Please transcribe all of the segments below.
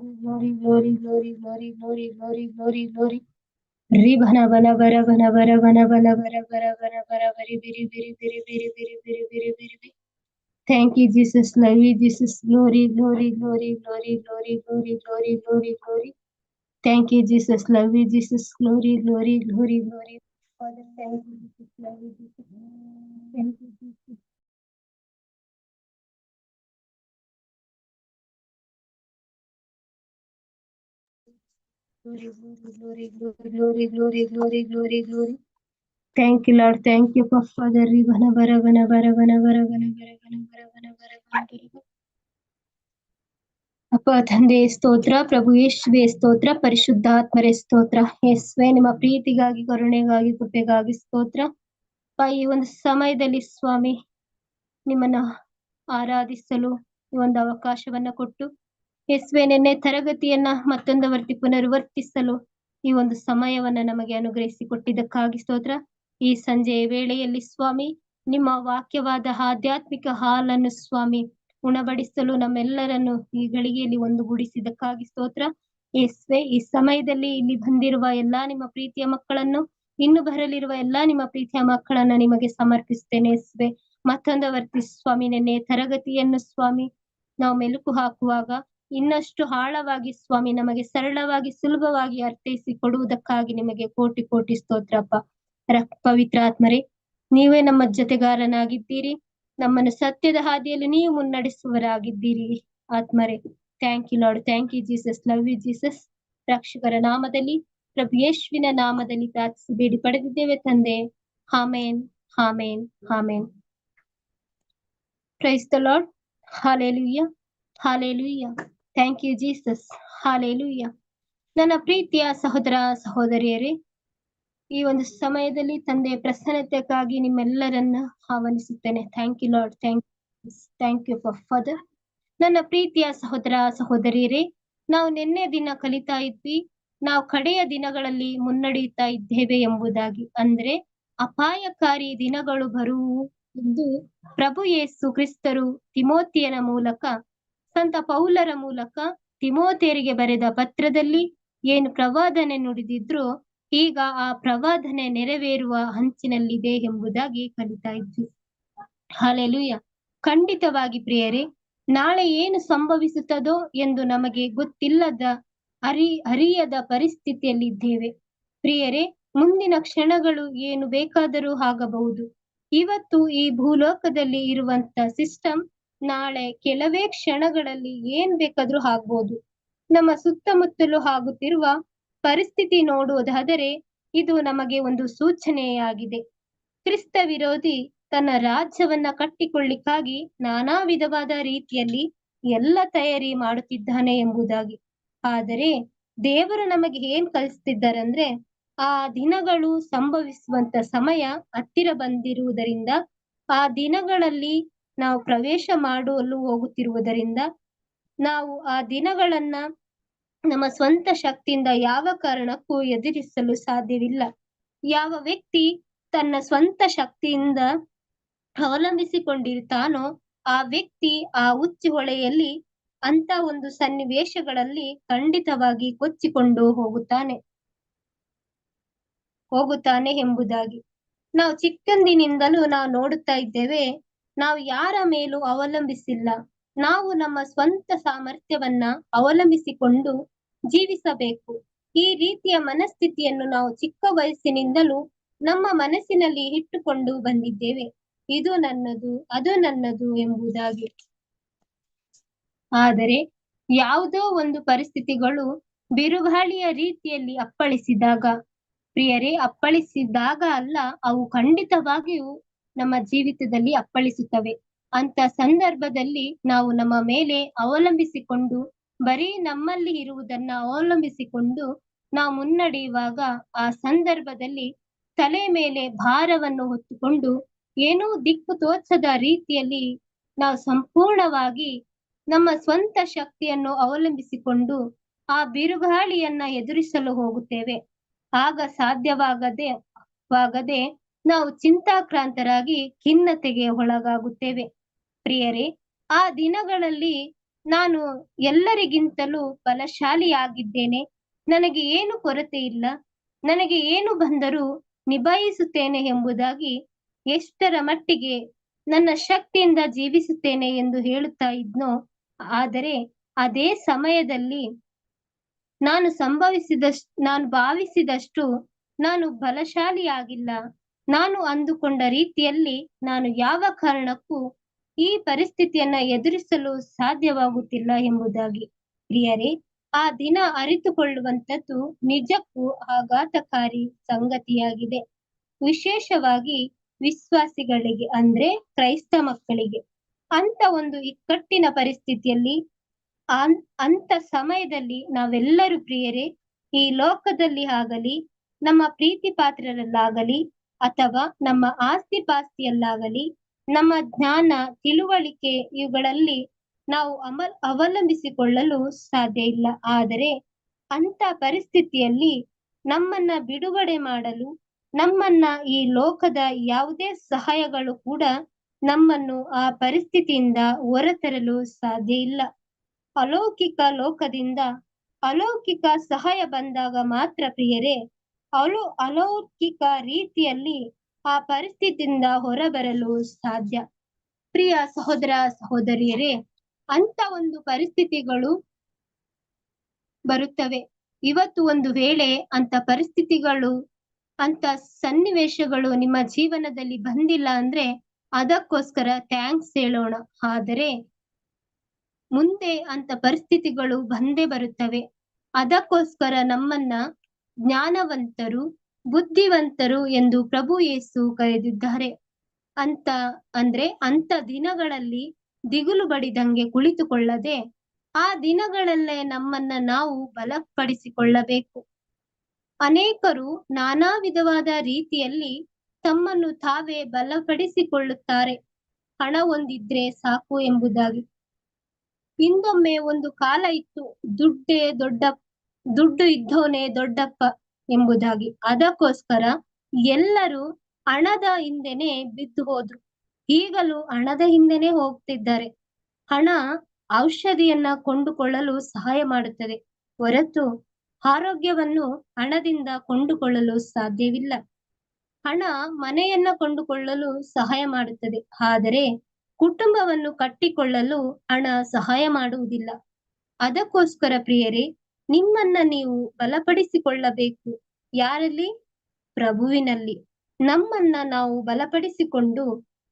glory, glory, glory, glory, glory, glory, glory, glory. Ribana bana bara bana bara bana bana bara bara bara bara bari biri biri biri biri biri biri biri biri biri. Thank you, Jesus. Love you, Jesus. Glory, glory, glory, glory, glory, glory, glory, glory, glory. Thank you, Jesus. Love you, Jesus. Glory, glory, glory, glory. Father, thank you, Jesus. Love you, Jesus. Thank you, glory glory glory glory glory glory glory glory glory thank you Lord thank you Father ರೀ ಬನ ಬರ ಬನ ಬರ ಬರ ಬರ ಬರ ಬರ ಬರ ಅಪ್ಪ, ತಂದೆ, ಸ್ತೋತ್ರ, ಪ್ರಭು ಯೇಶುವೇ ಸ್ತೋತ್ರ, ಪರಿಶುದ್ಧಾತ್ಮರೇ ಸ್ತೋತ್ರ. ಯೇಸ್ವೇ, ನಿಮ್ಮ ಪ್ರೀತಿಗಾಗಿ, ಕರುಣೆಗಾಗಿ, ಕೃಪೆಗಾಗಿ ಸ್ತೋತ್ರ. ಅಪ್ಪ, ಈ ಒಂದು ಸಮಯದಲ್ಲಿ ಸ್ವಾಮಿ, ನಿಮ್ಮನ್ನ ಆರಾಧಿಸಲು ಈ ಒಂದು ಅವಕಾಶವನ್ನ ಕೊಟ್ಟು ಯೇಸುವೆ ನಿನ್ನೆ ತರಗತಿಯನ್ನ ಮತ್ತೊಂದು ವರ್ತಿ ಪುನರ್ವರ್ತಿಸಲು ಈ ಒಂದು ಸಮಯವನ್ನ ನಮಗೆ ಅನುಗ್ರಹಿಸಿ ಕೊಟ್ಟಿದ್ದಕ್ಕಾಗಿ ಸ್ತೋತ್ರ. ಈ ಸಂಜೆಯ ವೇಳೆಯಲ್ಲಿ ಸ್ವಾಮಿ, ನಿಮ್ಮ ವಾಕ್ಯವಾದ ಆಧ್ಯಾತ್ಮಿಕ ಹಾಲನ್ನು ಸ್ವಾಮಿ ಉಣಬಡಿಸಲು ನಮ್ಮೆಲ್ಲರನ್ನು ಈ ಗಳಿಗೆಯಲ್ಲಿ ಒಂದುಗೂಡಿಸಿದ್ದಕ್ಕಾಗಿ ಸ್ತೋತ್ರ. ಯೇಸುವೆ, ಈ ಸಮಯದಲ್ಲಿ ಇಲ್ಲಿ ಬಂದಿರುವ ಎಲ್ಲಾ ನಿಮ್ಮ ಪ್ರೀತಿಯ ಮಕ್ಕಳನ್ನು, ಇನ್ನು ಬರಲಿರುವ ಎಲ್ಲಾ ನಿಮ್ಮ ಪ್ರೀತಿಯ ಮಕ್ಕಳನ್ನ ನಿಮಗೆ ಸಮರ್ಪಿಸ್ತೇನೆ ಯೇಸುವೆ. ಮತ್ತೊಂದು ವರ್ತಿ ಸ್ವಾಮಿ, ನಿನ್ನೆ ತರಗತಿಯನ್ನು ಸ್ವಾಮಿ, ನಾವು ಮೆಲುಕು ಹಾಕುವಾಗ ಇನ್ನಷ್ಟು ಆಳವಾಗಿ ಸ್ವಾಮಿ, ನಮಗೆ ಸರಳವಾಗಿ ಸುಲಭವಾಗಿ ಅರ್ಥೈಸಿ ಕೊಡುವುದಕ್ಕಾಗಿ ನಿಮಗೆ ಕೋಟಿ ಕೋಟಿ ಸ್ತೋತ್ರಪ್ಪ. ಪವಿತ್ರ ಪವಿತ್ರಾತ್ಮರೇ ನೀವೇ ನಮ್ಮ ಜೊತೆಗಾರನಾಗಿದ್ದೀರಿ. ನಮ್ಮನ್ನು ಸತ್ಯದ ಹಾದಿಯಲ್ಲಿ ನೀವು ಮುನ್ನಡೆಸುವರಾಗಿದ್ದೀರಿ ಆತ್ಮರೇ thank you Lord thank you Jesus love you Jesus ರಕ್ಷಕರ ನಾಮದಲ್ಲಿ, ಪ್ರಭು ಯೇಶ್ವಿನ ನಾಮದಲ್ಲಿ ಪ್ರಾರ್ಥಿಸಿ ಬೇಡಿ ಪಡೆದಿದ್ದೇವೆ ತಂದೆ. Amen amen amen Christ the lord hallelujah hallelujah thank you Jesus hallelujah ನನ್ನ ಪ್ರೀತಿಯ ಸಹೋದರ ಸಹೋದರಿಯರೇ, ಈ ಒಂದು ಸಮಯದಲ್ಲಿ ತಂದೆ ಪ್ರಸನ್ನತೆಗಾಗಿ ನಿಮ್ಮೆಲ್ಲರನ್ನ ಆಹ್ವಾನಿಸುತ್ತೇನೆ. Thank you Lord thank thank you Father ನನ್ನ ಪ್ರೀತಿಯ ಸಹೋದರ ಸಹೋದರಿಯರೇ, ನಾವು ನಿನ್ನೆ ದಿನ ಕಲಿತಾ ಇದ್ವಿ, ನಾವು ಕಡೆಯ ದಿನಗಳಲ್ಲಿ ಮುನ್ನಡೆಯುತ್ತಾ ಇದ್ದೇವೆ ಎಂಬುದಾಗಿ. ಅಂದ್ರೆ ಅಪಾಯಕಾರಿ ದಿನಗಳು ಬರುವು ಎಂದು ಪ್ರಭು ಯೇಸು ಕ್ರಿಸ್ತರು ತಿಮೋತಿಯನ ಮೂಲಕ ಸಂತ ಪೌಲರ ಮೂಲಕ ತಿಮೋತೇರಿಗೆ ಬರೆದ ಪತ್ರದಲ್ಲಿ ಏನು ಪ್ರವಾದನೆ ನುಡಿದಿದ್ರು ಈಗ ಆ ಪ್ರವಾದನೆ ನೆರವೇರುವ ಹಂಚಿನಲ್ಲಿದೆ ಎಂಬುದಾಗಿ ಕಲಿತಾ ಇದ್ವಿ. ಹಾಲೆಲುಯ್ಯ ಖಂಡಿತವಾಗಿ ಪ್ರಿಯರೇ, ನಾಳೆ ಏನು ಸಂಭವಿಸುತ್ತದೋ ಎಂದು ನಮಗೆ ಗೊತ್ತಿಲ್ಲದ ಅರಿ, ಅರಿಯದ ಪರಿಸ್ಥಿತಿಯಲ್ಲಿದ್ದೇವೆ. ಪ್ರಿಯರೇ, ಮುಂದಿನ ಕ್ಷಣಗಳು ಏನು ಬೇಕಾದರೂ ಆಗಬಹುದು. ಇವತ್ತು ಈ ಭೂಲೋಕದಲ್ಲಿ ಇರುವಂತ ಸಿಸ್ಟಮ್ ನಾಳೆ ಕೆಲವೇ ಕ್ಷಣಗಳಲ್ಲಿ ಏನ್ ಬೇಕಾದ್ರೂ ಆಗ್ಬೋದು. ನಮ್ಮ ಸುತ್ತಮುತ್ತಲು ಆಗುತ್ತಿರುವ ಪರಿಸ್ಥಿತಿ ನೋಡುವುದಾದರೆ ಇದು ನಮಗೆ ಒಂದು ಸೂಚನೆಯಾಗಿದೆ. ಕ್ರಿಸ್ತ ವಿರೋಧಿ ತನ್ನ ರಾಜ್ಯವನ್ನ ಕಟ್ಟಿಕೊಳ್ಳಿಕ್ಕಾಗಿ ನಾನಾ ವಿಧವಾದ ರೀತಿಯಲ್ಲಿ ಎಲ್ಲ ತಯಾರಿ ಮಾಡುತ್ತಿದ್ದಾನೆ ಎಂಬುದಾಗಿ. ಆದರೆ ದೇವರು ನಮಗೆ ಏನ್ ಕಲಿಸ್ತಿದ್ದಾರಂದ್ರೆ ಆ ದಿನಗಳು ಸಂಭವಿಸುವಂತ ಸಮಯ ಹತ್ತಿರ ಬಂದಿರುವುದರಿಂದ ಆ ದಿನಗಳಲ್ಲಿ ನಾವು ಪ್ರವೇಶ ಮಾಡಲು ಹೋಗುತ್ತಿರುವುದರಿಂದ ನಾವು ಆ ದಿನಗಳನ್ನ ನಮ್ಮ ಸ್ವಂತ ಶಕ್ತಿಯಿಂದ ಯಾವ ಕಾರಣಕ್ಕೂ ಎದುರಿಸಲು ಸಾಧ್ಯವಿಲ್ಲ. ಯಾವ ವ್ಯಕ್ತಿ ತನ್ನ ಸ್ವಂತ ಶಕ್ತಿಯಿಂದ ಅವಲಂಬಿಸಿಕೊಂಡಿರ್ತಾನೋ ಆ ವ್ಯಕ್ತಿ ಆ ಹುಚ್ಚು ಹೊಳೆಯಲ್ಲಿ ಅಂತ ಒಂದು ಸನ್ನಿವೇಶಗಳಲ್ಲಿ ಖಂಡಿತವಾಗಿ ಕೊಚ್ಚಿಕೊಂಡು ಹೋಗುತ್ತಾನೆ. ಹೋಗುತ್ತಾನೆ ಎಂಬುದಾಗಿ. ನಾವು ಚಿಕ್ಕಂದಿನಿಂದಲೂ ನಾವು ನೋಡುತ್ತಾ ಇದ್ದೇವೆ ನಾವು ಯಾರ ಮೇಲೂ ಅವಲಂಬಿಸಿಲ್ಲ. ನಾವು ನಮ್ಮ ಸ್ವಂತ ಸಾಮರ್ಥ್ಯವನ್ನ ಅವಲಂಬಿಸಿಕೊಂಡು ಜೀವಿಸಬೇಕು. ಈ ರೀತಿಯ ಮನಸ್ಥಿತಿಯನ್ನು ನಾವು ಚಿಕ್ಕ ವಯಸ್ಸಿನಿಂದಲೂ ನಮ್ಮ ಮನಸ್ಸಿನಲ್ಲಿ ಇಟ್ಟುಕೊಂಡು ಬಂದಿದ್ದೇವೆ. ಇದು ನನ್ನದು, ಅದು ನನ್ನದು ಎಂಬುದಾಗಿ. ಆದರೆ ಯಾವುದೋ ಒಂದು ಪರಿಸ್ಥಿತಿಗಳು ಬಿರುಗಾಳಿಯ ರೀತಿಯಲ್ಲಿ ಅಪ್ಪಳಿಸಿದಾಗ, ಪ್ರಿಯರೇ, ಅಪ್ಪಳಿಸಿದಾಗ ಅಲ್ಲ, ಅವು ಖಂಡಿತವಾಗಿಯೂ ನಮ್ಮ ಜೀವಿತದಲ್ಲಿ ಅಪ್ಪಳಿಸುತ್ತವೆ. ಅಂತ ಸಂದರ್ಭದಲ್ಲಿ ನಾವು ನಮ್ಮ ಮೇಲೆ ಅವಲಂಬಿಸಿಕೊಂಡು, ಬರೀ ನಮ್ಮಲ್ಲಿ ಇರುವುದನ್ನ ಅವಲಂಬಿಸಿಕೊಂಡು ನಾವು ಮುನ್ನಡೆಯುವಾಗ ಆ ಸಂದರ್ಭದಲ್ಲಿ ತಲೆ ಮೇಲೆ ಭಾರವನ್ನು ಹೊತ್ತುಕೊಂಡು ಏನೂ ದಿಕ್ಕು ತೋಚದ ರೀತಿಯಲ್ಲಿ ನಾವು ಸಂಪೂರ್ಣವಾಗಿ ನಮ್ಮ ಸ್ವಂತ ಶಕ್ತಿಯನ್ನು ಅವಲಂಬಿಸಿಕೊಂಡು ಆ ಬಿರುಗಾಳಿಯನ್ನ ಎದುರಿಸಲು ಹೋಗುತ್ತೇವೆ. ಆಗ ಸಾಧ್ಯವಾಗದೆ, ವಾಗದೆ ನಾವು ಚಿಂತಾಕ್ರಾಂತರಾಗಿ ಖಿನ್ನತೆಗೆ ಒಳಗಾಗುತ್ತೇವೆ. ಪ್ರಿಯರೇ, ಆ ದಿನಗಳಲ್ಲಿ ನಾನು ಎಲ್ಲರಿಗಿಂತಲೂ ಬಲಶಾಲಿಯಾಗಿದ್ದೇನೆ. ನನಗೆ ಏನು ಕೊರತೆ ಇಲ್ಲ. ನನಗೆ ಏನು ಬಂದರೂ ನಿಭಾಯಿಸುತ್ತೇನೆ ಎಂಬುದಾಗಿ ಎಷ್ಟರ ಮಟ್ಟಿಗೆ ನನ್ನ ಶಕ್ತಿಯಿಂದ ಜೀವಿಸುತ್ತೇನೆ ಎಂದು ಹೇಳುತ್ತಾ ಇದ್ನೋ, ಆದರೆ ಅದೇ ಸಮಯದಲ್ಲಿ ನಾನು ಸಂಭವಿಸಿದಷ್ಟು, ನಾನು ಭಾವಿಸಿದಷ್ಟು ನಾನು ಬಲಶಾಲಿಯಾಗಿಲ್ಲ. ನಾನು ಅಂದುಕೊಂಡ ರೀತಿಯಲ್ಲಿ ನಾನು ಯಾವ ಕಾರಣಕ್ಕೂ ಈ ಪರಿಸ್ಥಿತಿಯನ್ನ ಎದುರಿಸಲು ಸಾಧ್ಯವಾಗುತ್ತಿಲ್ಲ ಎಂಬುದಾಗಿ. ಪ್ರಿಯರೇ, ಆ ದಿನ ಅರಿತುಕೊಳ್ಳುವಂಥದ್ದು ನಿಜಕ್ಕೂ ಆಘಾತಕಾರಿ ಸಂಗತಿಯಾಗಿದೆ. ವಿಶೇಷವಾಗಿ ವಿಶ್ವಾಸಿಗಳಿಗೆ ಅಂದ್ರೆ ಕ್ರೈಸ್ತ ಮಕ್ಕಳಿಗೆ. ಅಂತ ಒಂದು ಇಕ್ಕಟ್ಟಿನ ಪರಿಸ್ಥಿತಿಯಲ್ಲಿ ಅಂತ ಸಮಯದಲ್ಲಿ ನಾವೆಲ್ಲರೂ ಪ್ರಿಯರೇ, ಈ ಲೋಕದಲ್ಲಿ ಆಗಲಿ, ನಮ್ಮ ಪ್ರೀತಿ ಪಾತ್ರರಲ್ಲಾಗಲಿ ಅಥವಾ ನಮ್ಮ ಆಸ್ತಿ ಪಾಸ್ತಿಯಲ್ಲಾಗಲಿ, ನಮ್ಮ ಜ್ಞಾನ, ತಿಳುವಳಿಕೆ ಇವುಗಳಲ್ಲಿ ನಾವು ಅಮಲ್, ಅವಲಂಬಿಸಿಕೊಳ್ಳಲು ಸಾಧ್ಯ ಇಲ್ಲ. ಆದರೆ ಅಂತ ಪರಿಸ್ಥಿತಿಯಲ್ಲಿ ನಮ್ಮನ್ನ ಬಿಡುಗಡೆ ಮಾಡಲು, ನಮ್ಮನ್ನ ಈ ಲೋಕದ ಯಾವುದೇ ಸಹಾಯಗಳು ಕೂಡ ನಮ್ಮನ್ನು ಆ ಪರಿಸ್ಥಿತಿಯಿಂದ ಹೊರತರಲು ಸಾಧ್ಯ ಇಲ್ಲ. ಅಲೌಕಿಕ ಲೋಕದಿಂದ ಅಲೌಕಿಕ ಸಹಾಯ ಬಂದಾಗ ಮಾತ್ರ ಪ್ರಿಯರೇ ಅಲೋ ಅಲೌಕಿಕ ರೀತಿಯಲ್ಲಿ ಆ ಪರಿಸ್ಥಿತಿಯಿಂದ ಹೊರಬರಲು ಸಾಧ್ಯ. ಪ್ರಿಯ ಸಹೋದರ ಸಹೋದರಿಯರೇ ಅಂತ ಒಂದು ಪರಿಸ್ಥಿತಿಗಳು ಬರುತ್ತವೆ. ಇವತ್ತು ಒಂದು ವೇಳೆ ಅಂತ ಪರಿಸ್ಥಿತಿಗಳು ಅಂತ ಸನ್ನಿವೇಶಗಳು ನಿಮ್ಮ ಜೀವನದಲ್ಲಿ ಬಂದಿಲ್ಲ ಅಂದ್ರೆ ಅದಕ್ಕೋಸ್ಕರ ಥ್ಯಾಂಕ್ಸ್ ಹೇಳೋಣ. ಆದರೆ ಮುಂದೆ ಅಂತ ಪರಿಸ್ಥಿತಿಗಳು ಬಂದೇ ಬರುತ್ತವೆ. ಅದಕ್ಕೋಸ್ಕರ ನಮ್ಮನ್ನ ಜ್ಞಾನವಂತರು, ಬುದ್ಧಿವಂತರು ಎಂದು ಪ್ರಭು ಯೇಸು ಕರೆದಿದ್ದಾರೆ. ಅಂತ ಅಂದ್ರೆ ಅಂತ ದಿನಗಳಲ್ಲಿ ದಿಗುಲು ಬಡಿದಂಗೆ ಕುಳಿತುಕೊಳ್ಳದೆ ಆ ದಿನಗಳಲ್ಲೇ ನಮ್ಮನ್ನ ನಾವು ಬಲಪಡಿಸಿಕೊಳ್ಳಬೇಕು. ಅನೇಕರು ನಾನಾ ವಿಧವಾದ ರೀತಿಯಲ್ಲಿ ತಮ್ಮನ್ನು ತಾವೇ ಬಲಪಡಿಸಿಕೊಳ್ಳುತ್ತಾರೆ. ಹಣ ಒಂದಿದ್ರೆ ಸಾಕು ಎಂಬುದಾಗಿ. ಹಿಂದೊಮ್ಮೆ ಒಂದು ಕಾಲ ಇತ್ತು. ದುಡ್ಡೇ ದೊಡ್ಡ ದುಡ್ಡು ಇದ್ದೋನೇ ದೊಡ್ಡಪ್ಪ ಎಂಬುದಾಗಿ. ಅದಕ್ಕೋಸ್ಕರ ಎಲ್ಲರೂ ಹಣದ ಹಿಂದೆನೆ ಬಿದ್ದು ಹೋದ್ರು. ಈಗಲೂ ಹಣದ ಹಿಂದೆನೆ ಹೋಗ್ತಿದ್ದಾರೆ. ಹಣ ಔಷಧಿಯನ್ನ ಕೊಂಡುಕೊಳ್ಳಲು ಸಹಾಯ ಮಾಡುತ್ತದೆ. ಹೊರತು ಆರೋಗ್ಯವನ್ನು ಹಣದಿಂದ ಕೊಂಡುಕೊಳ್ಳಲು ಸಾಧ್ಯವಿಲ್ಲ. ಹಣ ಮನೆಯನ್ನ ಕೊಂಡುಕೊಳ್ಳಲು ಸಹಾಯ ಮಾಡುತ್ತದೆ. ಆದರೆ ಕುಟುಂಬವನ್ನು ಕಟ್ಟಿಕೊಳ್ಳಲು ಹಣ ಸಹಾಯ ಮಾಡುವುದಿಲ್ಲ. ಅದಕ್ಕೋಸ್ಕರ ಪ್ರಿಯರೇ ನಿಮ್ಮನ್ನ ನೀವು ಬಲಪಡಿಸಿಕೊಳ್ಳಬೇಕು. ಯಾರಲ್ಲಿ? ಪ್ರಭುವಿನಲ್ಲಿ. ನಮ್ಮನ್ನ ನಾವು ಬಲಪಡಿಸಿಕೊಂಡು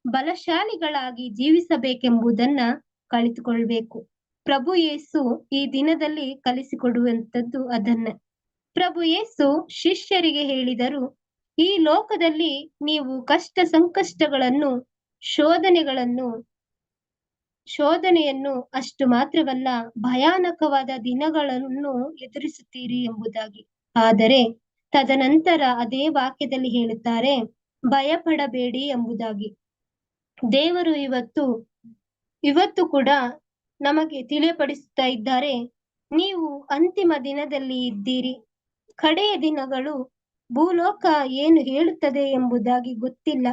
ಬಲಶಾಲಿಗಳಾಗಿ ಜೀವಿಸಬೇಕೆಂಬುದನ್ನ ಕಲಿತುಕೊಳ್ಬೇಕು. ಪ್ರಭು ಯೇಸು ಈ ದಿನದಲ್ಲಿ ಕಲಿಸಿಕೊಡುವಂತದ್ದು ಅದನ್ನ. ಪ್ರಭು ಯೇಸು ಶಿಷ್ಯರಿಗೆ ಹೇಳಿದರು, ಈ ಲೋಕದಲ್ಲಿ ನೀವು ಕಷ್ಟ ಸಂಕಷ್ಟಗಳನ್ನು, ಶೋಧನೆಗಳನ್ನು ಶೋಧನೆಯನ್ನು ಅಷ್ಟು ಮಾತ್ರವಲ್ಲ, ಭಯಾನಕವಾದ ದಿನಗಳನ್ನು ಎದುರಿಸುತ್ತೀರಿ ಎಂಬುದಾಗಿ. ಆದರೆ ತದನಂತರ ಅದೇ ವಾಕ್ಯದಲ್ಲಿ ಹೇಳುತ್ತಾರೆ, ಭಯಪಡಬೇಡಿ ಎಂಬುದಾಗಿ. ದೇವರು ಇವತ್ತು ಇವತ್ತು ಕೂಡ ನಮಗೆ ತಿಳಿಯಪಡಿಸುತ್ತಾ ಇದ್ದಾರೆ, ನೀವು ಅಂತಿಮ ದಿನದಲ್ಲಿ ಇದ್ದೀರಿ. ಕಡೆಯ ದಿನಗಳು ಭೂಲೋಕ ಏನು ಹೇಳುತ್ತದೆ ಎಂಬುದಾಗಿ ಗೊತ್ತಿಲ್ಲ.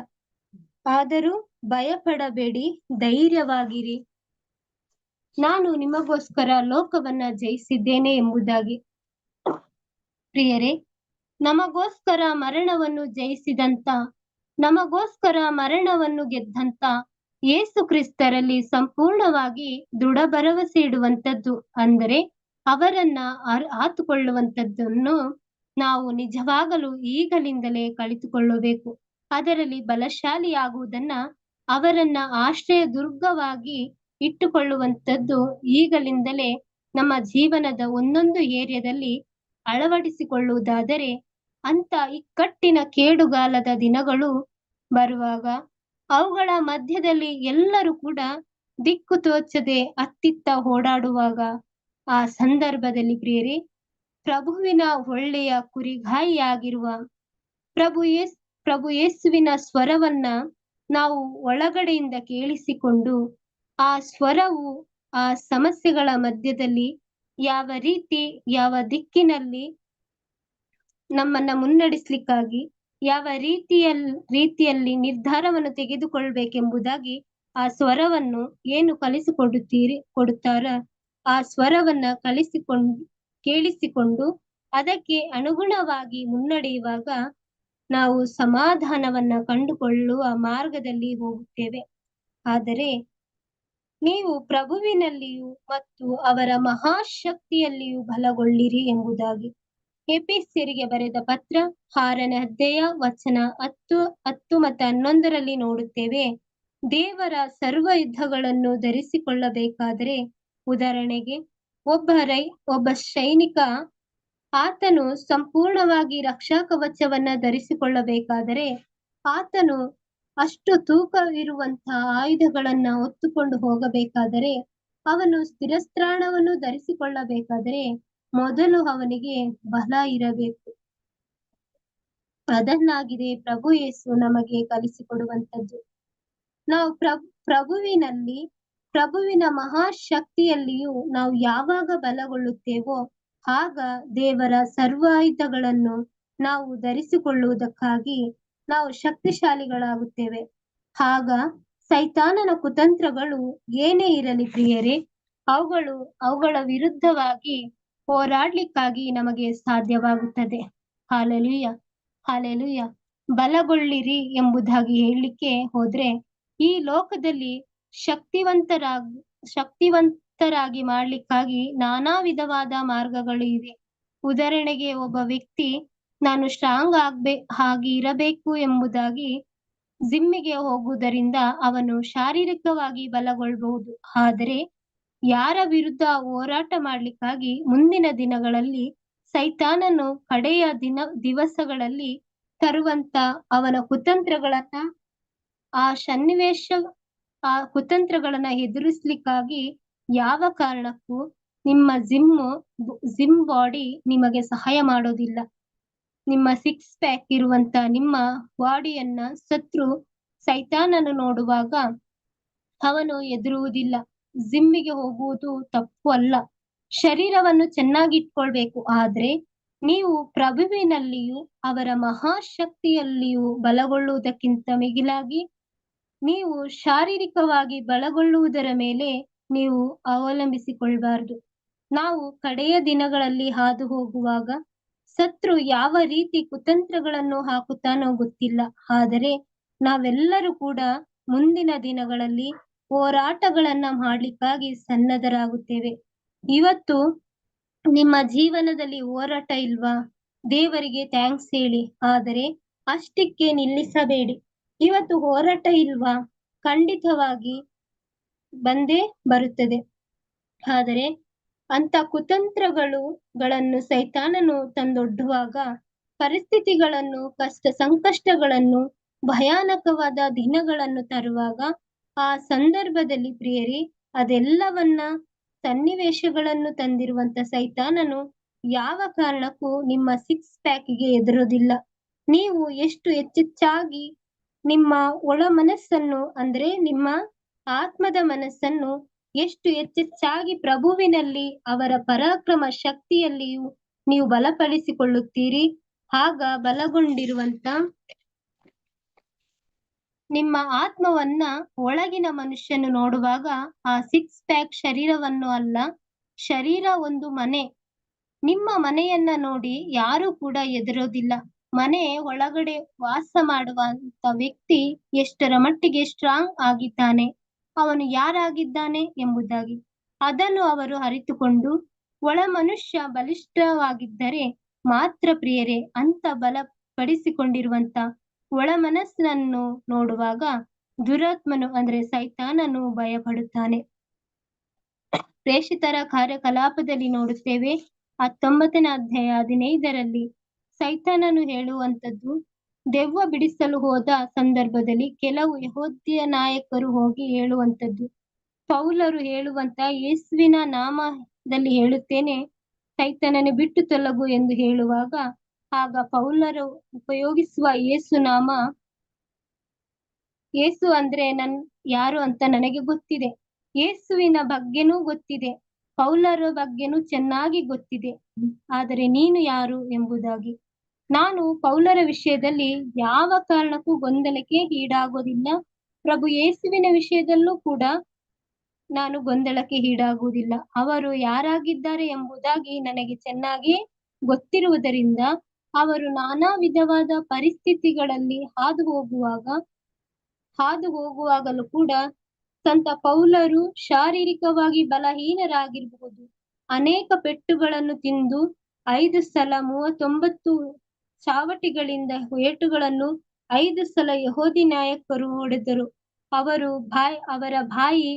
ಆದರೂ ಭಯಪಡಬೇಡಿ, ಧೈರ್ಯವಾಗಿರಿ. ನಾನು ನಿಮಗೋಸ್ಕರ ಲೋಕವನ್ನ ಜಯಿಸಿದ್ದೇನೆ ಎಂಬುದಾಗಿ. ಪ್ರಿಯರೇ, ನಮಗೋಸ್ಕರ ಮರಣವನ್ನು ಜಯಿಸಿದಂತ, ನಮಗೋಸ್ಕರ ಮರಣವನ್ನು ಗೆದ್ದಂತ ಯೇಸು ಕ್ರಿಸ್ತರಲ್ಲಿ ಸಂಪೂರ್ಣವಾಗಿ ದೃಢ ಭರವಸೆ ಇಡುವಂತದ್ದು ಅಂದರೆ ಅವರನ್ನ ಆತುಕೊಳ್ಳುವಂತದ್ದನ್ನು ನಾವು ನಿಜವಾಗಲು ಈಗಲಿಂದಲೇ ಕಲಿತುಕೊಳ್ಳಬೇಕು ಅದರಲ್ಲಿ ಬಲಶಾಲಿಯಾಗುವುದನ್ನ ಅವರನ್ನ ಆಶ್ರಯ ದುರ್ಗವಾಗಿ ಇಟ್ಟುಕೊಳ್ಳುವಂಥದ್ದು ಈಗಲಿಂದಲೇ ನಮ್ಮ ಜೀವನದ ಒಂದೊಂದು ಏರಿಯಾದಲ್ಲಿ ಅಳವಡಿಸಿಕೊಳ್ಳುವುದಾದರೆ ಅಂತ ಇಕ್ಕಟ್ಟಿನ ಕೇಡುಗಾಲದ ದಿನಗಳು ಬರುವಾಗ ಅವುಗಳ ಮಧ್ಯದಲ್ಲಿ ಎಲ್ಲರೂ ಕೂಡ ದಿಕ್ಕು ತೋಚದೆ ಅತ್ತಿತ್ತ ಓಡಾಡುವಾಗ ಆ ಸಂದರ್ಭದಲ್ಲಿ ಪ್ರಿಯರೇ, ಪ್ರಭುವಿನ ಒಳ್ಳೆಯ ಕುರಿಗಾಯಿಯಾಗಿರುವ ಪ್ರಭು ಯೇಸ್, ಪ್ರಭು ಯೇಸುವಿನ ಸ್ವರವನ್ನ ನಾವು ಒಳಗಡೆಯಿಂದ ಕೇಳಿಸಿಕೊಂಡು ಆ ಸ್ವರವು ಆ ಸಮಸ್ಯೆಗಳ ಮಧ್ಯದಲ್ಲಿ ಯಾವ ರೀತಿ, ಯಾವ ದಿಕ್ಕಿನಲ್ಲಿ ನಮ್ಮನ್ನ ಮುನ್ನಡೆಸ್ಲಿಕ್ಕಾಗಿ, ಯಾವ ರೀತಿಯ ರೀತಿಯಲ್ಲಿ ನಿರ್ಧಾರವನ್ನು ತೆಗೆದುಕೊಳ್ಬೇಕೆಂಬುದಾಗಿ ಆ ಸ್ವರವನ್ನು ಏನು ಕಲಿಸಿಕೊಡುತ್ತೀರಿ, ಕೊಡುತ್ತಾರ? ಆ ಸ್ವರವನ್ನ ಕಲಿಸಿಕೊಂಡು, ಕೇಳಿಸಿಕೊಂಡು ಅದಕ್ಕೆ ಅನುಗುಣವಾಗಿ ಮುನ್ನಡೆಯುವಾಗ ನಾವು ಸಮಾಧಾನವನ್ನ ಕಂಡುಕೊಳ್ಳುವ ಮಾರ್ಗದಲ್ಲಿ ಹೋಗುತ್ತೇವೆ. ಆದರೆ ನೀವು ಪ್ರಭುವಿನಲ್ಲಿಯೂ ಮತ್ತು ಅವರ ಮಹಾಶಕ್ತಿಯಲ್ಲಿಯೂ ಬಲಗೊಳ್ಳಿರಿ ಎಂಬುದಾಗಿ. ಎಪಿಸಿರಿಗೆ ಬರೆದ ಪತ್ರ ಆರನೇ ಅಧ್ಯಾಯ ವಚನ ಹತ್ತು ಹತ್ತು ಮತ್ತು ಹನ್ನೊಂದರಲ್ಲಿ ನೋಡುತ್ತೇವೆ, ದೇವರ ಸರ್ವ ಯುದ್ಧಗಳನ್ನು ಧರಿಸಿಕೊಳ್ಳಬೇಕಾದರೆ ಉದಾಹರಣೆಗೆ ಒಬ್ಬ ರೈ, ಒಬ್ಬ ಸೈನಿಕ ಆತನು ಸಂಪೂರ್ಣವಾಗಿ ರಕ್ಷಾ ಕವಚವನ್ನ ಧರಿಸಿಕೊಳ್ಳಬೇಕಾದರೆ ಆತನು ಅಷ್ಟು ತೂಕವಿರುವಂತಹ ಆಯುಧಗಳನ್ನ ಹೊತ್ತುಕೊಂಡು ಹೋಗಬೇಕಾದರೆ ಅವನು ಸ್ಥಿರಸ್ತ್ರಾಣವನ್ನು ಧರಿಸಿಕೊಳ್ಳಬೇಕಾದರೆ ಮೊದಲು ಅವನಿಗೆ ಬಲ ಇರಬೇಕು. ಅದನ್ನಾಗಿದೆ ಪ್ರಭು ಯೇಸು ನಮಗೆ ಕಲಿಸಿಕೊಡುವಂಥದ್ದು. ನಾವು ಪ್ರಭು, ಪ್ರಭುವಿನಲ್ಲಿ, ಪ್ರಭುವಿನ ಮಹಾಶಕ್ತಿಯಲ್ಲಿಯೂ ನಾವು ಯಾವಾಗ ಬಲಗೊಳ್ಳುತ್ತೇವೋ ಆಗ ದೇವರ ಸರ್ವಾಯುಧಗಳನ್ನು ನಾವು ಧರಿಸಿಕೊಳ್ಳುವುದಕ್ಕಾಗಿ ನಾವು ಶಕ್ತಿಶಾಲಿಗಳಾಗುತ್ತೇವೆ. ಆಗ ಸೈತಾನನ ಕುತಂತ್ರಗಳು ಏನೇ ಇರಲಿ ಪ್ರಿಯರೇ, ಅವುಗಳು ಅವುಗಳ ವಿರುದ್ಧವಾಗಿ ಹೋರಾಡ್ಲಿಕ್ಕಾಗಿ ನಮಗೆ ಸಾಧ್ಯವಾಗುತ್ತದೆ. ಹಾಲೆಲುಯ್ಯ ಹಾಲೆಲುಯ್ಯ ಬಲಗೊಳ್ಳಿರಿ ಎಂಬುದಾಗಿ ಹೇಳಲಿಕ್ಕೆ ಹೋದ್ರೆ, ಈ ಲೋಕದಲ್ಲಿ ಶಕ್ತಿವಂತರಾಗ ಶಕ್ತಿವಂತರಾಗಿ ಮಾಡ್ಲಿಕ್ಕಾಗಿ ನಾನಾ ವಿಧವಾದ ಮಾರ್ಗಗಳು ಇವೆ. ಉದಾಹರಣೆಗೆ ಒಬ್ಬ ವ್ಯಕ್ತಿ, ನಾನು ಸ್ಟ್ರಾಂಗ್ ಆಗ್ಬೇ, ಹಾಗೆ ಇರಬೇಕು ಎಂಬುದಾಗಿ ಜಿಮ್ಮಿಗೆ ಹೋಗುವುದರಿಂದ ಅವನು ಶಾರೀರಿಕವಾಗಿ ಬಲಗೊಳ್ಳಬಹುದು ಆದರೆ ಯಾರ ವಿರುದ್ಧ ಹೋರಾಟ ಮಾಡ್ಲಿಕ್ಕಾಗಿ ಮುಂದಿನ ದಿನಗಳಲ್ಲಿ ಸೈತಾನನು ಕಡೆಯ ದಿನ, ದಿವಸಗಳಲ್ಲಿ ತರುವಂತ ಅವನ ಕುತಂತ್ರಗಳನ್ನ, ಆ ಸನ್ನಿವೇಶ, ಆ ಕುತಂತ್ರಗಳನ್ನ ಎದುರಿಸ್ಲಿಕ್ಕಾಗಿ ಯಾವ ಕಾರಣಕ್ಕೂ ನಿಮ್ಮ ಜಿಮ್ ಜಿಮ್ ಬಾಡಿ ನಿಮಗೆ ಸಹಾಯ ಮಾಡೋದಿಲ್ಲ. ನಿಮ್ಮ ಸಿಕ್ಸ್ ಪ್ಯಾಕ್ ಇರುವಂತ ನಿಮ್ಮ ಬಾಡಿಯನ್ನ ಶತ್ರು ಸೈತಾನನ್ನು ನೋಡುವಾಗ ಅವನು ಎದುರುವುದಿಲ್ಲ. ಜಿಮ್ಮಿಗೆ ಹೋಗುವುದು ತಪ್ಪು ಅಲ್ಲ. ಶರೀರವನ್ನು ಚೆನ್ನಾಗಿ ಇಟ್ಕೊಳ್ಬೇಕು. ಆದ್ರೆ ನೀವು ಪ್ರಭುವಿನಲ್ಲಿಯೂ ಅವರ ಮಹಾಶಕ್ತಿಯಲ್ಲಿಯೂ ಬಲಗೊಳ್ಳುವುದಕ್ಕಿಂತ ಮಿಗಿಲಾಗಿ ನೀವು ಶಾರೀರಿಕವಾಗಿ ಬಲಗೊಳ್ಳುವುದರ ಮೇಲೆ ನೀವು ಅವಲಂಬಿಸಿಕೊಳ್ಬಾರ್ದು ನಾವು ಕಡೆಯ ದಿನಗಳಲ್ಲಿ ಹಾದು ಹೋಗುವಾಗ ಶತ್ರು ಯಾವ ರೀತಿ ಕುತಂತ್ರಗಳನ್ನು ಹಾಕುತ್ತಾನೋ ಗೊತ್ತಿಲ್ಲ. ಆದರೆ ನಾವೆಲ್ಲರೂ ಕೂಡ ಮುಂದಿನ ದಿನಗಳಲ್ಲಿ ಹೋರಾಟಗಳನ್ನ ಮಾಡ್ಲಿಕ್ಕಾಗಿ ಸನ್ನದ್ಧರಾಗುತ್ತೇವೆ. ಇವತ್ತು ನಿಮ್ಮ ಜೀವನದಲ್ಲಿ ಹೋರಾಟ ಇಲ್ವಾ? ದೇವರಿಗೆ ಥ್ಯಾಂಕ್ಸ್ ಹೇಳಿ. ಆದರೆ ಅಷ್ಟಕ್ಕೆ ನಿಲ್ಲಿಸಬೇಡಿ. ಇವತ್ತು ಹೋರಾಟ ಇಲ್ವಾ? ಖಂಡಿತವಾಗಿ ಬಂದೇ ಬರುತ್ತದೆ. ಆದರೆ ಅಂತ ಕುತಂತ್ರಗಳು ಗಳನ್ನು ಸೈತಾನನು ತಂದೊಡ್ಡುವಾಗ ಪರಿಸ್ಥಿತಿಗಳನ್ನು, ಕಷ್ಟ ಸಂಕಷ್ಟಗಳನ್ನು, ಭಯಾನಕವಾದ ದಿನಗಳನ್ನು ತರುವಾಗ ಆ ಸಂದರ್ಭದಲ್ಲಿ ಪ್ರಿಯರಿ, ಅದೆಲ್ಲವನ್ನ ಸನ್ನಿವೇಶಗಳನ್ನು ತಂದಿರುವಂತ ಸೈತಾನನು ಯಾವ ಕಾರಣಕ್ಕೂ ನಿಮ್ಮ ಸಿಕ್ಸ್ ಪ್ಯಾಕ್ಗೆ ಎದುರೋದಿಲ್ಲ ನೀವು ಎಷ್ಟು ಹೆಚ್ಚೆಚ್ಚಾಗಿ ನಿಮ್ಮ ಒಳ ಮನಸ್ಸನ್ನು, ಅಂದ್ರೆ ನಿಮ್ಮ ಆತ್ಮದ ಮನಸ್ಸನ್ನು ಎಷ್ಟು ಹೆಚ್ಚೆಚ್ಚಾಗಿ ಪ್ರಭುವಿನಲ್ಲಿ, ಅವರ ಪರಾಕ್ರಮ ಶಕ್ತಿಯಲ್ಲಿಯೂ ನೀವು ಬಲಪಡಿಸಿಕೊಳ್ಳುತ್ತೀರಿ? ಆಗ ಬಲಗೊಂಡಿರುವಂತ ನಿಮ್ಮ ಆತ್ಮವನ್ನ ಒಳಗಿನ ಮನುಷ್ಯನು ನೋಡುವಾಗ ಆ ಸಿಕ್ಸ್ ಪ್ಯಾಕ್ ಶರೀರವನ್ನು ಅಲ್ಲ, ಶರೀರ ಒಂದು ಮನೆ. ನಿಮ್ಮ ಮನೆಯನ್ನ ನೋಡಿ ಯಾರು ಕೂಡ ಎದುರೋದಿಲ್ಲ ಮನೆ ಒಳಗಡೆ ವಾಸ ಮಾಡುವಂತ ವ್ಯಕ್ತಿ ಎಷ್ಟರ ಮಟ್ಟಿಗೆ ಸ್ಟ್ರಾಂಗ್ ಆಗಿದ್ದಾನೆ. ಅವನು ಯಾರಾಗಿದ್ದಾನೆ ಎಂಬುದಾಗಿ. ಅದನ್ನು ಅವರು ಅರಿತುಕೊಂಡು, ಒಳ ಮನುಷ್ಯ ಬಲಿಷ್ಠವಾಗಿದ್ದರೆ ಮಾತ್ರ ಪ್ರಿಯರೇ ಅಂತ ಬಲಪಡಿಸಿಕೊಂಡಿರುವಂತ ಒಳ ಮನಸ್ಸನ್ನು ನೋಡುವಾಗ ದುರಾತ್ಮನು ಅಂದ್ರೆ ಸೈತಾನನು ಭಯಪಡುತ್ತಾನೆ. ಪ್ರೇಷಿತರ ಕಾರ್ಯಕಲಾಪದಲ್ಲಿ ನೋಡುತ್ತೇವೆ, ಹತ್ತೊಂಬತ್ತನೇ ಅಧ್ಯಾಯ ಹದಿನೈದರಲ್ಲಿ ಸೈತಾನನು ಹೇಳುವಂತದ್ದು ದೆವ್ವ ಬಿಡಿಸಲು ಹೋದ ಸಂದರ್ಭದಲ್ಲಿ ಕೆಲವು ಯಹೋದ್ಯ ನಾಯಕರು ಹೋಗಿ ಹೇಳುವಂತದ್ದು ಪೌಲರು ಹೇಳುವಂತ ಯೇಸುವಿನ ನಾಮದಲ್ಲಿ ಹೇಳುತ್ತೇನೆ ಸೈತನನ್ನು ಬಿಟ್ಟು ತೊಲಗು ಎಂದು ಹೇಳುವಾಗ, ಆಗ ಪೌಲರು ಉಪಯೋಗಿಸುವ ಯೇಸು ನಾಮ, ಯೇಸು ಅಂದ್ರೆ ನನ್, ಯಾರು ಅಂತ ನನಗೆ ಗೊತ್ತಿದೆ. ಯೇಸುವಿನ ಬಗ್ಗೆನೂ ಗೊತ್ತಿದೆ, ಪೌಲರ ಬಗ್ಗೆನೂ ಚೆನ್ನಾಗಿ ಗೊತ್ತಿದೆ. ಆದರೆ ನೀನು ಯಾರು ಎಂಬುದಾಗಿ ನಾನು ಪೌಲರ ವಿಷಯದಲ್ಲಿ ಯಾವ ಕಾರಣಕ್ಕೂ ಗೊಂದಲಕ್ಕೆ ಈಡಾಗೋದಿಲ್ಲ. ಪ್ರಭು ಯೇಸುವಿನ ವಿಷಯದಲ್ಲೂ ಕೂಡ ನಾನು ಗೊಂದಲಕ್ಕೆ ಈಡಾಗುವುದಿಲ್ಲ. ಅವರು ಯಾರಾಗಿದ್ದಾರೆ ಎಂಬುದಾಗಿ ನನಗೆ ಚೆನ್ನಾಗಿ ಗೊತ್ತಿರುವುದರಿಂದ ಅವರು ನಾನಾ ವಿಧವಾದ ಪರಿಸ್ಥಿತಿಗಳಲ್ಲಿ ಹಾದು ಹೋಗುವಾಗ, ಹಾದು ಹೋಗುವಾಗಲೂ ಕೂಡ ಸಂತ ಪೌಲರು ಶಾರೀರಿಕವಾಗಿ ಬಲಹೀನರಾಗಿರಬಹುದು. ಅನೇಕ ಪೆಟ್ಟುಗಳನ್ನು ತಿಂದು ಐದು ಸಲ ಮೂವತ್ತೊಂಬತ್ತು ಚಾವಟಿಗಳಿಂದ ಏಟುಗಳನ್ನು ಐದು ಸಲ ಯಹೋದಿ ನಾಯಕರು ಹೊಡೆದರು. ಅವರು ಬಾಯಿ ಅವರ ಬಾಯಿ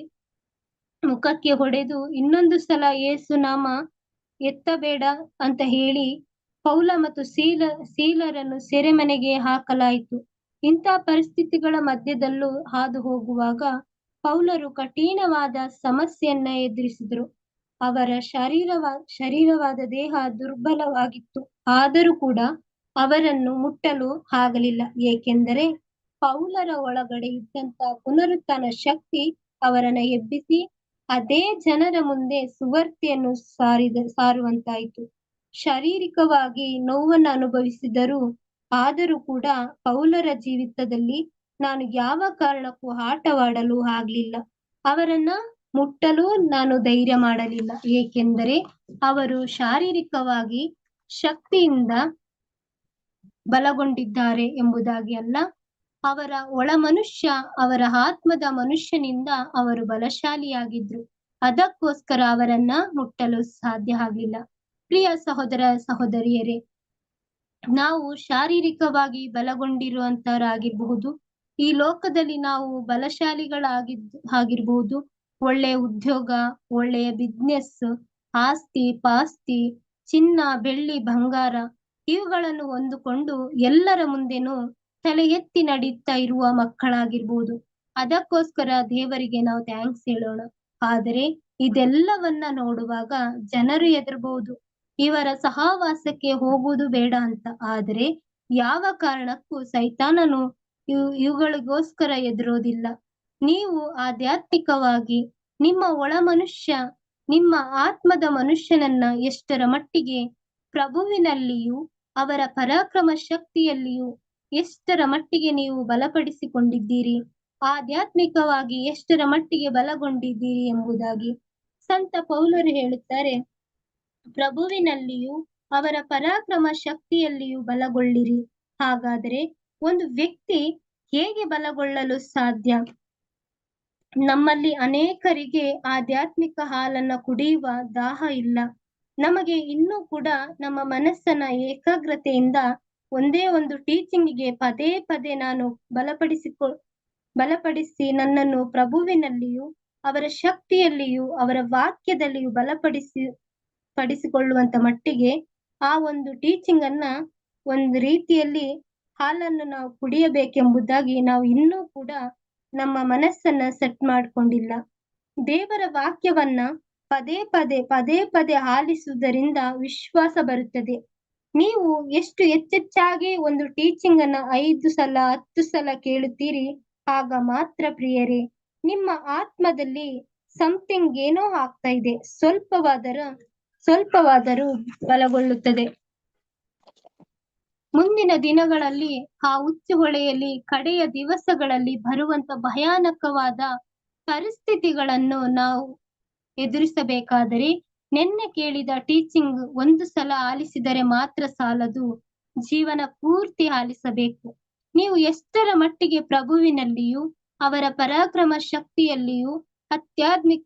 ಮುಖಕ್ಕೆ ಹೊಡೆದು ಇನ್ನೊಂದು ಸಲ ಏಸು ನಾಮ ಎತ್ತಬೇಡ ಅಂತ ಹೇಳಿ ಪೌಲ ಮತ್ತು ಸೀಲ, ಸೀಲರನ್ನು ಸೆರೆಮನೆಗೆ ಹಾಕಲಾಯಿತು. ಇಂಥ ಪರಿಸ್ಥಿತಿಗಳ ಮಧ್ಯದಲ್ಲೂ ಹಾದು ಹೋಗುವಾಗ ಪೌಲರು ಕಠಿಣವಾದ ಸಮಸ್ಯೆಯನ್ನ ಎದುರಿಸಿದರು. ಅವರ ಶರೀರವ, ಶರೀರವಾದ ದೇಹ ದುರ್ಬಲವಾಗಿತ್ತು. ಆದರೂ ಕೂಡ ಅವರನ್ನು ಮುಟ್ಟಲು ಆಗಲಿಲ್ಲ. ಏಕೆಂದರೆ ಪೌಲರ ಒಳಗಡೆ ಇದ್ದಂತ ಪುನರುತ್ಥಾನ ಶಕ್ತಿ ಅವರನ್ನ ಎಬ್ಬಿಸಿ ಅದೇ ಜನರ ಮುಂದೆ ಸುವರ್ತಿಯನ್ನು ಸಾರಿದ, ಸಾರುವಂತಾಯಿತು. ಶಾರೀರಿಕವಾಗಿ ನೋವನ್ನು ಅನುಭವಿಸಿದರೂ ಆದರೂ ಕೂಡ ಪೌಲರ ಜೀವಿತದಲ್ಲಿ ನಾನು ಯಾವ ಕಾರಣಕ್ಕೂ ಆಟವಾಡಲು ಆಗ್ಲಿಲ್ಲ. ಅವರನ್ನ ಮುಟ್ಟಲು ನಾನು ಧೈರ್ಯ ಮಾಡಲಿಲ್ಲ. ಏಕೆಂದರೆ ಅವರು ಶಾರೀರಿಕವಾಗಿ ಶಕ್ತಿಯಿಂದ ಬಲಗೊಂಡಿದ್ದಾರೆ ಎಂಬುದಾಗಿ ಅಲ್ಲ. ಅವರ ಒಳ ಮನುಷ್ಯ, ಅವರ ಆತ್ಮದ ಮನುಷ್ಯನಿಂದ ಅವರು ಬಲಶಾಲಿಯಾಗಿದ್ರು. ಅದಕ್ಕೋಸ್ಕರ ಅವರನ್ನ ಮುಟ್ಟಲು ಸಾಧ್ಯ ಆಗಲಿಲ್ಲ. ಪ್ರಿಯ ಸಹೋದರ ಸಹೋದರಿಯರೇ, ನಾವು ಶಾರೀರಿಕವಾಗಿ ಬಲಗೊಂಡಿರುವಂತವರಾಗಿರ್ಬಹುದು. ಈ ಲೋಕದಲ್ಲಿ ನಾವು ಬಲಶಾಲಿಗಳಾಗಿದ್, ಆಗಿರ್ಬಹುದು. ಒಳ್ಳೆಯ ಉದ್ಯೋಗ, ಒಳ್ಳೆಯ ಬಿಸ್ನೆಸ್ ಆಸ್ತಿ, ಪಾಸ್ತಿ, ಚಿನ್ನ, ಬೆಳ್ಳಿ, ಬಂಗಾರ ಇವುಗಳನ್ನು ಹೊಂದಿಕೊಂಡು ಎಲ್ಲರ ಮುಂದೆನೂ ತಲೆ ಎತ್ತಿ ನಡೀತಾ ಇರುವ ಮಕ್ಕಳಾಗಿರ್ಬೋದು. ಅದಕ್ಕೋಸ್ಕರ ದೇವರಿಗೆ ನಾವು ಥ್ಯಾಂಕ್ಸ್ ಹೇಳೋಣ. ಆದರೆ ಇದೆಲ್ಲವನ್ನ ನೋಡುವಾಗ ಜನರು ಎದುರಬಹುದು ಇವರ ಸಹವಾಸಕ್ಕೆ ಹೋಗುವುದು ಬೇಡ ಅಂತ. ಆದರೆ ಯಾವ ಕಾರಣಕ್ಕೂ ಸೈತಾನನು ಇವು, ಇವುಗಳಿಗೋಸ್ಕರ ಎದುರೋದಿಲ್ಲ ನೀವು ಆಧ್ಯಾತ್ಮಿಕವಾಗಿ ನಿಮ್ಮ ಒಳ ಮನುಷ್ಯ, ನಿಮ್ಮ ಆತ್ಮದ ಮನುಷ್ಯನನ್ನ ಎಷ್ಟರ ಮಟ್ಟಿಗೆ ಪ್ರಭುವಿನಲ್ಲಿಯೂ ಅವರ ಪರಾಕ್ರಮ ಶಕ್ತಿಯಲ್ಲಿಯೂ ಎಷ್ಟರ ಮಟ್ಟಿಗೆ ನೀವು ಬಲಪಡಿಸಿಕೊಂಡಿದ್ದೀರಿ? ಆಧ್ಯಾತ್ಮಿಕವಾಗಿ ಎಷ್ಟರ ಮಟ್ಟಿಗೆ ಬಲಗೊಂಡಿದ್ದೀರಿ ಎಂಬುದಾಗಿ ಸಂತ ಪೌಲರು ಹೇಳುತ್ತಾರೆ. ಪ್ರಭುವಿನಲ್ಲಿಯೂ ಅವರ ಪರಾಕ್ರಮ ಶಕ್ತಿಯಲ್ಲಿಯೂ ಬಲಗೊಳ್ಳಿರಿ. ಹಾಗಾದರೆ ಒಂದು ವ್ಯಕ್ತಿ ಹೇಗೆ ಬಲಗೊಳ್ಳಲು ಸಾಧ್ಯ? ನಮ್ಮಲ್ಲಿ ಅನೇಕರಿಗೆ ಆಧ್ಯಾತ್ಮಿಕ ಹಾಲನ್ನ ಕುಡಿಯುವ ದಾಹ ಇಲ್ಲ. ನಮಗೆ ಇನ್ನೂ ಕೂಡ ನಮ್ಮ ಮನಸ್ಸನ್ನ ಏಕಾಗ್ರತೆಯಿಂದ ಒಂದೇ ಒಂದು ಟೀಚಿಂಗಿಗೆ ಪದೇ ಪದೇ ನಾನು ಬಲಪಡಿಸಿಕೊ, ಬಲಪಡಿಸಿ ನನ್ನನ್ನು ಪ್ರಭುವಿನಲ್ಲಿಯೂ, ಅವರ ಶಕ್ತಿಯಲ್ಲಿಯೂ, ಅವರ ವಾಕ್ಯದಲ್ಲಿಯೂ ಬಲಪಡಿಸಿ, ಪಡಿಸಿಕೊಳ್ಳುವಂತ ಮಟ್ಟಿಗೆ ಆ ಒಂದು ಟೀಚಿಂಗ್ ಅನ್ನ ಒಂದು ರೀತಿಯಲ್ಲಿ ಹಾಲನ್ನು ನಾವು ಕುಡಿಯಬೇಕೆಂಬುದಾಗಿ ನಾವು ಇನ್ನೂ ಕೂಡ ನಮ್ಮ ಮನಸ್ಸನ್ನ ಸೆಟ್ ಮಾಡ್ಕೊಂಡಿಲ್ಲ. ದೇವರ ವಾಕ್ಯವನ್ನ ಪದೇ ಪದೇ ಪದೇ ಪದೇ ಆಲಿಸುವುದರಿಂದ ವಿಶ್ವಾಸ ಬರುತ್ತದೆ. ನೀವು ಎಷ್ಟು ಹೆಚ್ಚೆಚ್ಚಾಗಿ ಒಂದು ಟೀಚಿಂಗ್ ಅನ್ನ ಐದು ಸಲ, ಹತ್ತು ಸಲ ಕೇಳುತ್ತೀರಿ, ಆಗ ಮಾತ್ರ ಪ್ರಿಯರೇ, ನಿಮ್ಮ ಆತ್ಮದಲ್ಲಿ ಸಮಥಿಂಗ್ ಏನೋ ಆಗ್ತಾ ಇದೆ. ಸ್ವಲ್ಪವಾದರ, ಸ್ವಲ್ಪವಾದರೂ ಬಲಗೊಳ್ಳುತ್ತದೆ. ಮುಂದಿನ ದಿನಗಳಲ್ಲಿ ಆ ಹುಚ್ಚು ಹೊಳೆಯಲ್ಲಿ ಕಡೆಯ ದಿವಸಗಳಲ್ಲಿ ಬರುವಂತ ಭಯಾನಕವಾದ ಪರಿಸ್ಥಿತಿಗಳನ್ನು ನಾವು ಎದುರಿಸಬೇಕಾದರೆ ನಿನ್ನೆ ಕೇಳಿದ ಟೀಚಿಂಗ್ ಒಂದು ಸಲ ಆಲಿಸಿದರೆ ಮಾತ್ರ ಸಾಲದು. ಜೀವನ ಪೂರ್ತಿ ಆಲಿಸಬೇಕು. ನೀವು ಎಷ್ಟರ ಮಟ್ಟಿಗೆ ಪ್ರಭುವಿನಲ್ಲಿಯೂ, ಅವರ ಪರಾಕ್ರಮ ಶಕ್ತಿಯಲ್ಲಿಯೂ, ಅತ್ಯಾತ್ಮಿಕ,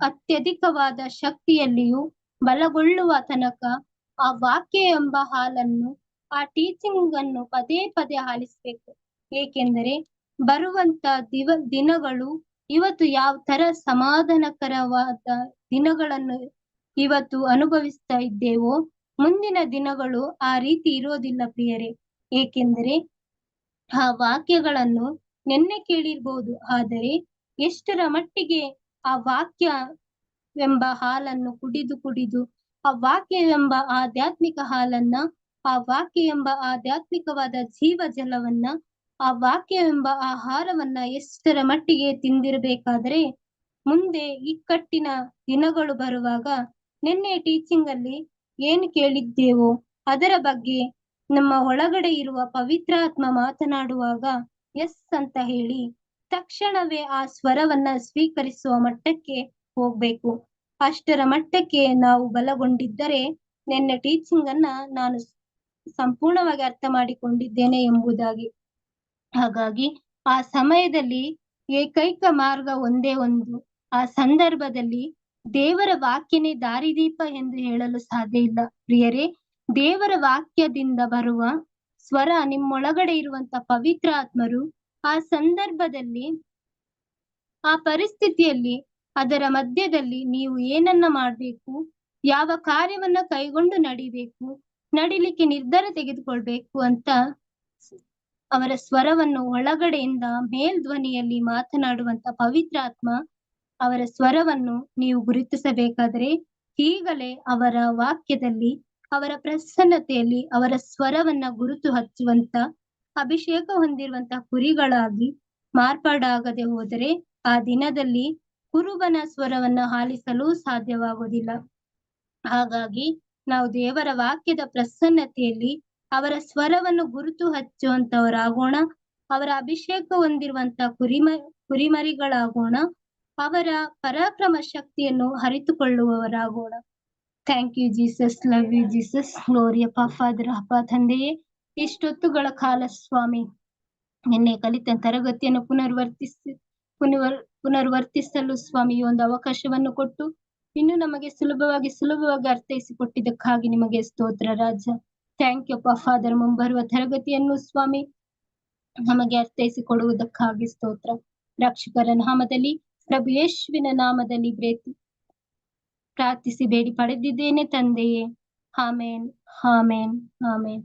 ಅತ್ಯಧಿಕವಾದ ಶಕ್ತಿಯಲ್ಲಿಯೂ ಬಲಗೊಳ್ಳುವ ತನಕ ಆ ವಾಕ್ಯ ಎಂಬ ಹಾಲನ್ನು, ಆ ಟೀಚಿಂಗ್ ಅನ್ನು ಪದೇ ಪದೇ ಆಲಿಸಬೇಕು. ಏಕೆಂದರೆ ಬರುವಂತ ದಿವ, ದಿನಗಳು ಇವತ್ತು ಯಾವ ತರ ಸಮಾಧಾನಕರವಾದ ದಿನಗಳನ್ನು ಇವತ್ತು ಅನುಭವಿಸ್ತಾ ಇದ್ದೇವೋ, ಮುಂದಿನ ದಿನಗಳು ಆ ರೀತಿ ಇರೋದಿಲ್ಲ ಪ್ರಿಯರೇ. ಏಕೆಂದರೆ ಆ ವಾಕ್ಯಗಳನ್ನು ನಿನ್ನೆ ಕೇಳಿರ್ಬೋದು, ಆದರೆ ಎಷ್ಟರ ಮಟ್ಟಿಗೆ ಆ ವಾಕ್ಯ ಎಂಬ ಹಾಲನ್ನು ಕುಡಿದು ಕುಡಿದು, ಆ ವಾಕ್ಯವೆಂಬ ಆಧ್ಯಾತ್ಮಿಕ ಹಾಲನ್ನ, ಆ ವಾಕ್ಯ ಎಂಬ ಆಧ್ಯಾತ್ಮಿಕವಾದ ಜೀವ ಜಲವನ್ನ ಆ ವಾಕ್ಯವೆಂಬ ಆಹಾರವನ್ನ ಎಷ್ಟರ ಮಟ್ಟಿಗೆ ತಿಂದಿರಬೇಕಾದರೆ, ಮುಂದೆ ಇಕ್ಕಟ್ಟಿನ ದಿನಗಳು ಬರುವಾಗ ನಿನ್ನೆ ಟೀಚಿಂಗ್ ಅಲ್ಲಿ ಏನು ಕೇಳಿದ್ದೇವೋ ಅದರ ಬಗ್ಗೆ ನಮ್ಮ ಒಳಗಡೆ ಇರುವ ಪವಿತ್ರಾತ್ಮ ಮಾತನಾಡುವಾಗ ಎಸ್ ಅಂತ ಹೇಳಿ ತಕ್ಷಣವೇ ಆ ಸ್ವರವನ್ನ ಸ್ವೀಕರಿಸುವ ಮಟ್ಟಕ್ಕೆ ಹೋಗ್ಬೇಕು. ಅಷ್ಟರ ಮಟ್ಟಕ್ಕೆ ನಾವು ಬಲಗೊಂಡಿದ್ದರೆ ನಿನ್ನೆ ಟೀಚಿಂಗ್ ಅನ್ನ ನಾನು ಸಂಪೂರ್ಣವಾಗಿ ಅರ್ಥ ಮಾಡಿಕೊಂಡಿದ್ದೇನೆ ಎಂಬುದಾಗಿ. ಹಾಗಾಗಿ ಆ ಸಮಯದಲ್ಲಿ ಏಕೈಕ ಮಾರ್ಗ ಒಂದೇ ಒಂದು. ಆ ಸಂದರ್ಭದಲ್ಲಿ ದೇವರ ವಾಕ್ಯನೇ ದಾರಿದೀಪ ಎಂದು ಹೇಳಲು ಸಾಧ್ಯ ಇಲ್ಲ. ಪ್ರಿಯರೇ, ದೇವರ ವಾಕ್ಯದಿಂದ ಬರುವ ಸ್ವರ ನಿಮ್ಮೊಳಗಡೆ ಇರುವಂತ ಪವಿತ್ರ ಆತ್ಮರು ಆ ಸಂದರ್ಭದಲ್ಲಿ, ಆ ಪರಿಸ್ಥಿತಿಯಲ್ಲಿ ಅದರ ಮಧ್ಯದಲ್ಲಿ ನೀವು ಏನನ್ನ ಮಾಡ್ಬೇಕು, ಯಾವ ಕಾರ್ಯವನ್ನ ಕೈಗೊಂಡು ನಡಿಬೇಕು, ನಡಿಲಿಕ್ಕೆ ನಿರ್ಧಾರ ತೆಗೆದುಕೊಳ್ಬೇಕು ಅಂತ ಅವರ ಸ್ವರವನ್ನು ಒಳಗಡೆಯಿಂದ ಮೇಲ್ಧ್ವನಿಯಲ್ಲಿ ಮಾತನಾಡುವಂತ ಪವಿತ್ರಾತ್ಮ ಅವರ ಸ್ವರವನ್ನು ನೀವು ಗುರುತಿಸಬೇಕಾದರೆ ಈಗಲೇ ಅವರ ವಾಕ್ಯದಲ್ಲಿ, ಅವರ ಪ್ರಸನ್ನತೆಯಲ್ಲಿ ಅವರ ಸ್ವರವನ್ನ ಗುರುತು ಹಚ್ಚುವಂತ, ಅಭಿಷೇಕ ಹೊಂದಿರುವಂತ ಕುರಿಗಳಾಗಿ ಮಾರ್ಪಾಡಾಗದೆ ಹೋದರೆ ಆ ದಿನದಲ್ಲಿ ಕುರುಬನ ಸ್ವರವನ್ನ ಆಲಿಸಲು ಸಾಧ್ಯವಾಗುವುದಿಲ್ಲ. ಹಾಗಾಗಿ ನಾವು ದೇವರ ವಾಕ್ಯದ ಪ್ರಸನ್ನತೆಯಲ್ಲಿ ಅವರ ಸ್ವರವನ್ನು ಗುರುತು ಹಚ್ಚುವಂತವರಾಗೋಣ, ಅವರ ಅಭಿಷೇಕ ಹೊಂದಿರುವಂತ ಕುರಿಮ, ಕುರಿಮರಿಗಳಾಗೋಣ, ಅವರ ಪರಾಕ್ರಮ ಶಕ್ತಿಯನ್ನು ಹರಿತುಕೊಳ್ಳುವವರಾಗೋಣ thank you Jesus love you Jesus ಗ್ಲೋರಿಯಪ್ಪ father ಅಪ್ಪ ತಂದೆಯೇ. ಇಷ್ಟೊತ್ತುಗಳ ಕಾಲ, ಸ್ವಾಮಿ, ನಿನ್ನೆ ಕಲಿತ ತರಗತಿಯನ್ನು ಪುನರ್ವರ್ತಿಸಿ, ಪುನರ್, ಪುನರ್ವರ್ತಿಸಲು ಸ್ವಾಮಿ ಒಂದು ಅವಕಾಶವನ್ನು ಕೊಟ್ಟು, ಇನ್ನು ನಮಗೆ ಸುಲಭವಾಗಿ ಸುಲಭವಾಗಿ ಅರ್ಥೈಸಿಕೊಟ್ಟಿದ್ದಕ್ಕಾಗಿ ನಿಮಗೆ ಸ್ತೋತ್ರ, ರಾಜ. ಥ್ಯಾಂಕ್ ಯು ಫಾದರ್ ಮುಂಬರುವ ತರಗತಿಯನ್ನು ಸ್ವಾಮಿ ನಮಗೆ ಅರ್ಥೈಸಿಕೊಡುವುದಕ್ಕಾಗಿ ಸ್ತೋತ್ರ. ರಕ್ಷಕರ ನಾಮದಲ್ಲಿ ಪ್ರಭು ಯೇಶುವಿನ ನಾಮದಲ್ಲಿ ಪ್ರೇತಿ ಪ್ರಾರ್ಥಿಸಿ ಬೇಡಿ ಪಡೆದಿದ್ದೇನೆ ತಂದೆಯೇ. ಆಮೇನ್. ಆಮೇನ್. ಆಮೇನ್.